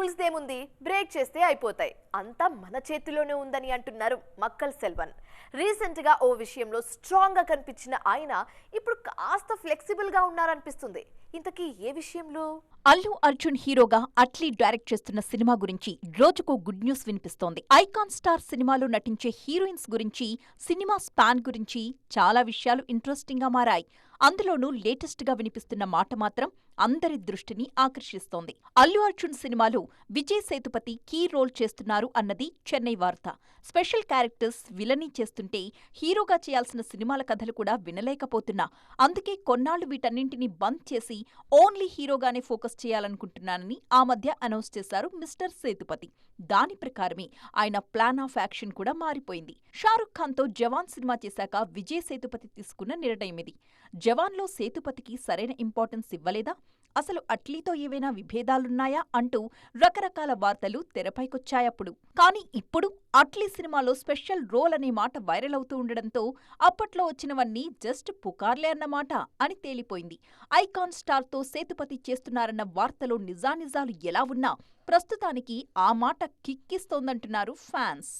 Rules దేముంది break చేస్తే అయిపోతాయి. అంతా మన చేతిలోనే ఉందని అంటున్నారు మక్కల్ సెల్వన్. రీసెంట్గా ఓ విషయంలో స్ట్రాంగ్గా కనిపించిన ఆయన ఇప్పుడు కాస్త ఫ్లెక్సిబుల్గా ఉన్నారనిపిస్తుంది. ఇంతకీ ఏ విషయంలో? అల్లు అర్జున్ హీరోగా అట్లీ డైరెక్ట్ చేస్తున్న సినిమా గురించి రోజుకో గుడ్ న్యూస్ వినిపిస్తోంది. ఐకాన్ స్టార్ సినిమాలో నటించే హీరోయిన్స్ గురించి సినిమా స్పాన్ గురించి చాలా విషయాలు ఇంట్రెస్టింగ్గా మారాయి. అందులోనూ లేటెస్ట్గా వినిపిస్తున్న మాట మాత్రం అందరి దృష్టిని ఆకర్షిస్తోంది. అల్లు అర్జున్ సినిమాలో విజయ్ సేతుపతి కీ రోల్ చేస్తున్నారు అన్నది చెన్నై వార్త. స్పెషల్ క్యారెక్టర్స్ విలనీ చేస్తుంటే హీరోగా చేయాల్సిన సినిమాల కథలు కూడా వినలేకపోతున్నా. అందుకే కొన్నాళ్ళు వీటన్నింటినీ బంద్ చేసి ఓన్లీ హీరోగానే ఫోకస్ చేయాలనుకుంటున్నానని ఆ మధ్య అనౌన్స్ చేశారు మిస్టర్ సేతుపతి. దాని ప్రకారమే ఆయన ప్లాన్ ఆఫ్ యాక్షన్ కూడా మారిపోయింది. షారుఖ్ ఖాన్తో జవాన్ సినిమా చేశాక విజయ్ సేతుపతి తీసుకున్న నిర్ణయం ఇది జవాన్లో సేతుపతికి సరైన ఇంపార్టెన్స్ ఇవ్వలేదా? అసలు అట్లీతో ఏవైనా విభేదాలున్నాయా అంటూ రకరకాల వార్తలు తెరపైకొచ్చాయప్పుడు. కానీ ఇప్పుడు అట్లీ సినిమాలో స్పెషల్ రోల్ అనే మాట వైరల్ అవుతూ ఉండడంతో అప్పట్లో వచ్చినవన్నీ జస్ట్ పుకార్లే అన్నమాట అని తేలిపోయింది. ఐకాన్ స్టార్తో సేతుపతి చేస్తున్నారన్న వార్తలో నిజానిజాలు ఎలా ఉన్నా ప్రస్తుతానికి ఆ మాట కిక్కిస్తోందంటున్నారు ఫ్యాన్స్.